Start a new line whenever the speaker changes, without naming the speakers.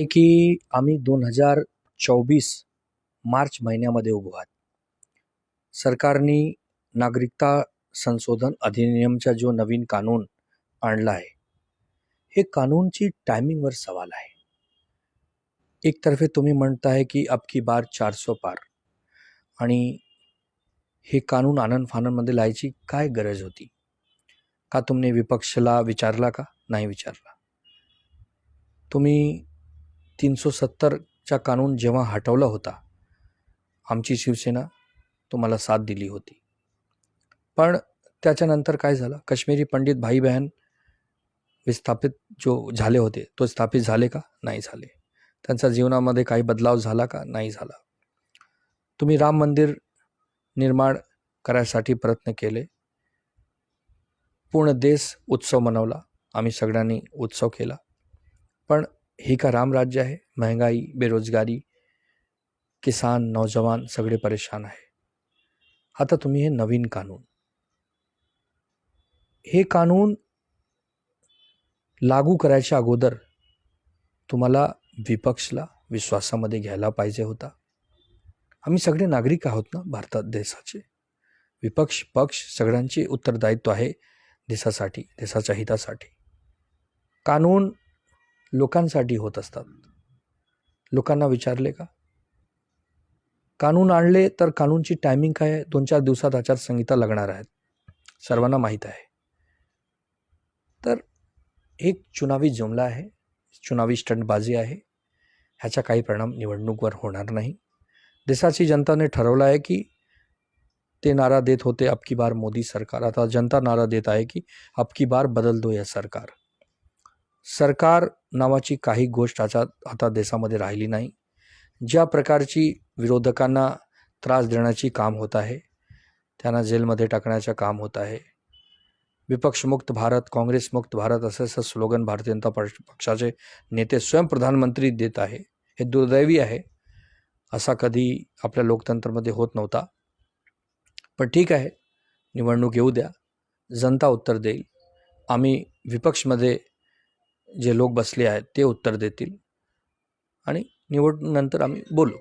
आहे की आम्ही दोन हजार चोवीस मार्च महिन्यामध्ये उभो आहात. सरकारने नागरिकता संशोधन अधिनियमचा जो नवीन कानून आणला आहे हे कानूनची टायमिंगवर सवाल आहे. एकतर्फे तुम्ही म्हणताय की अब की बार चारसो पार आणि हे कानून आनंद फानंदमध्ये लायची काय गरज होती? का तुमने विपक्षला विचारला का? नाही विचारला. तुम्ही तीनशे सत्तरचा कानून जेव्हा हटवला होता आमची शिवसेना तुम्हाला साथ दिली होती. पण त्याच्यानंतर काय झालं? काश्मीरी पंडित भाई बहन विस्थापित जो झाले होते तो स्थापित झाले का? नाही झाले. त्यांचा जीवनामध्ये काही बदलाव झाला का? नाही झाला. तुम्ही राम मंदिर निर्माण करायसाठी प्रयत्न केले. पूर्ण देश उत्सव मनवला. आम्ही सगळ्यांनी उत्सव केला. पण ही का रामराज्य आहे? महंगाई बेरोजगारी किसान नौजवान सगळे परेशान आहे. आता तुम्ही हे नवीन कानून. हे कानून लागू करायच्या अगोदर तुम्हाला विपक्षला विश्वासामध्ये घ्यायला पाहिजे होता. आम्ही सगळे नागरिक आहोत ना भारतात देशाचे? विपक्ष पक्ष सगळ्यांचे उत्तरदायित्व आहे देशासाठी देशाच्या हितासाठी. कानून लोकांसाठी होत असतात. लोकांना विचारले का? कानून आणले तर कानूनची टायमिंग काय? आहे दोन चार दिवसात आचारसंहिता लागणार आहेत. सर्वांना माहीत आहे. तर एक चुनावी जुमला आहे. चुनावी स्टंटबाजी आहे. ह्याचा काही परिणाम निवडणूकवर होणार नाही. देशाची जनताने ठरवलं आहे की ते नारा देत होते अबकी बार मोदी सरकार. आता जनता नारा देत आहे की अबकी बार बदल दो या सरकार. सरकार नावाची काही गोष्ट आता आता देशामध्ये राहिली नाही. ज्या प्रकारची विरोधकांना त्रास देण्याची काम होत आहे त्यांना जेलमध्ये टाकण्याचं काम होत आहे. विपक्षमुक्त भारत काँग्रेसमुक्त भारत असं असं स्लोगन भारतीय जनता पक्ष- पक्षाचे नेते स्वयं प्रधानमंत्री देत आहे. हे दुर्दैवी आहे. असा कधी आपल्या लोकतंत्रामध्ये होत नव्हता. पण ठीक आहे. निवडणूक येऊ द्या. जनता उत्तर देईल. आम्ही विपक्षमध्ये जे लोक बसले आहेत ते उत्तर देतील. आणि निवडणूक नंतर आम्ही बोलू.